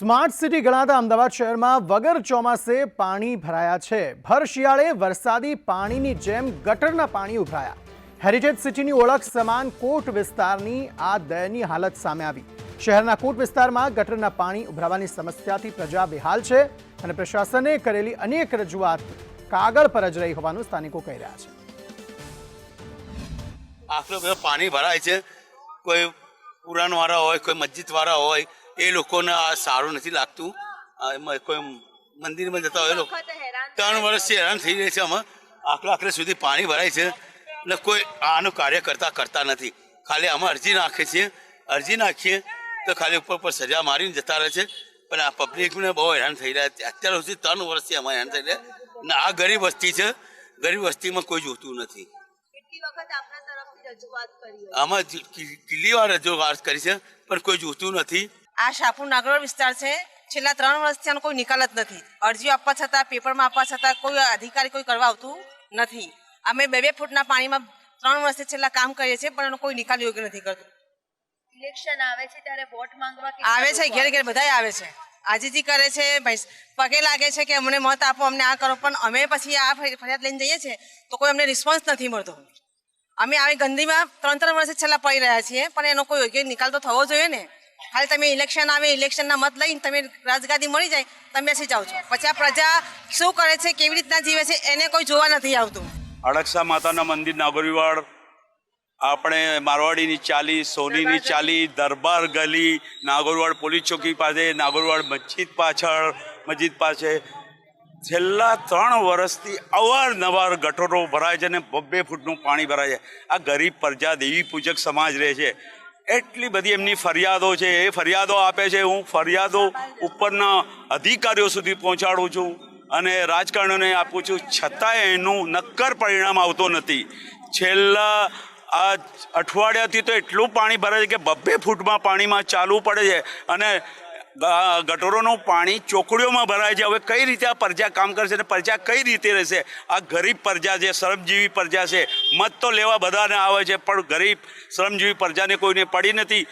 Smart city ગણાતા અમદાવાદ શહેરમાં વગર ચોમાસે પાણી ભરાયા છે. ભર શિયાળે વરસાદી પાણીની જેમ ગટરના પાણી ઉભરાયા. હેરિટેજ સિટીની ઓળખ સમાન કોટ વિસ્તારની આ દયનીય હાલત સામે આવી. શહેરના કોટ વિસ્તારમાં ગટરના પાણી ઉભરાવાની સમસ્યાથી પ્રજા બેહાલ છે અને પ્રશાસને કરેલી અનેક રજૂઆત કાગળ પર જ રહી હોવાનું સ્થાનિકો કહી રહ્યા છે. આટલું પાણી ભરાય છે. કોઈ પુરાણવાળા હોય, કોઈ મસ્જિદવાળા હોય એ લોકોને આ સારું નથી લાગતું. એમાં કોઈ મંદિરમાં જતા હોય એ લોકો ત્રણ વર્ષથી હેરાન થઈ જાય છે આમાં. આટલા આખરે સુધી પાણી ભરાય છે. ને કોઈ આનું કાર્ય કરતા કરતા નથી. ખાલી અમે અરજી નાખીએ છીએ અરજી નાખીએ તો ખાલી ઉપર ઉપર સજા મારીને જતા રહે છે. પણ આ પબ્લિકને બહુ હેરાન થઈ રહ્યા છે. અત્યાર સુધી ત્રણ વર્ષથી અમે હેરાન થઈ રહ્યા ને આ ગરીબ વસ્તી છે. ગરીબ વસ્તીમાં કોઈ જોતું નથી? આમાં જ કિ- કિલ્લીવાર રજૂઆત કરી છે. પણ કોઈ જોતું નથી. આ શાપુર નાગરોળ વિસ્તાર છે. છેલ્લા ત્રણ વર્ષથી આનો કોઈ નિકાલ જ નથી. અરજીઓ આપવા છતાં પેપરમાં આપવા છતાં કોઈ અધિકારી કોઈ કરવા આવતું નથી. અમે બે બે ફૂટના પાણીમાં ત્રણ વર્ષથી છેલ્લા કામ કરીએ છીએ પણ એનો કોઈ નિકાલ યોગ્ય નથી કરતું. ઇલેક્શન આવે છે ત્યારે વોટ માંગવા આવે છે ઘેર ઘેર બધાય આવે છે. આજીજી કરે છે ભાઈ પગે લાગે છે કે અમને મત આપો અમને આ કરો પણ અમે પછી આ ફરિ- ફરિયાદ લઈને જઈએ છીએ તો કોઈ અમને રિસ્પોન્સ નથી મળતો. અમે આવી ગંદીમાં ત્રણ ત્રણ વર્ષથી છેલ્લા પડી રહ્યા છીએ પણ એનો કોઈ યોગ્ય નિકાલ તો થવો જોઈએ ને? ખાલી તમે ઇલેક્શન આવે ઇલેક્શનના મત લઈને તમે રાજગાદી મળી જાય તમે બેસી જાઓ છો. પછી આ પ્રજા શું કરે છે કેવી રીતના જીવે છે એને કોઈ જોવા નથી આવતું. અડકસા માતાના મંદિર નાગોરીવાડ આપણે મારવાડીની ચાલી સોનીની ચાલી દરબાર ગલી નાગોરવાડ પોલીસ ચોકી પાસે નાગોરવાડ મસ્જિદ પાછળ મસ્જિદ પાસે. છેલ્લા ત્રણ વર્ષથી અવારનવાર ગટરો ભરાય છે અને બબ્બે ફૂટનું પાણી ભરાય છે. આ ગરીબ પ્રજા દેવી પૂજક સમાજ રહે છે. એટલી બધી એમની ફરિયાદો છે, એ ફરિયાદો આપે છે. હું ફરિયાદો ઉપરના અધિકારીઓ સુધી પહોંચાડું છું અને રાજકારણીઓને આપું છું છતાંય એનું નક્કર પરિણામ આવતો નથી. છેલ્લા આ અઠવાડિયાથી તો એટલું પાણી ભરાય છે કે બબ્બે ફૂટમાં પાણીમાં ચાલવું પડે છે અને ગટરોનું પાણી ચોકડીઓમાં ભરાય છે. હવે કઈ રીતે આ પ્રજા કામ કરશે અને પ્રજા કઈ રીતે રહેશે? આ ગરીબ પ્રજા છે, શ્રમજીવી પ્રજા છે. મત તો લેવા બધાને આવે છે, પણ ગરીબ, શ્રમજીવી પ્રજાને કોઈને પડી નથી.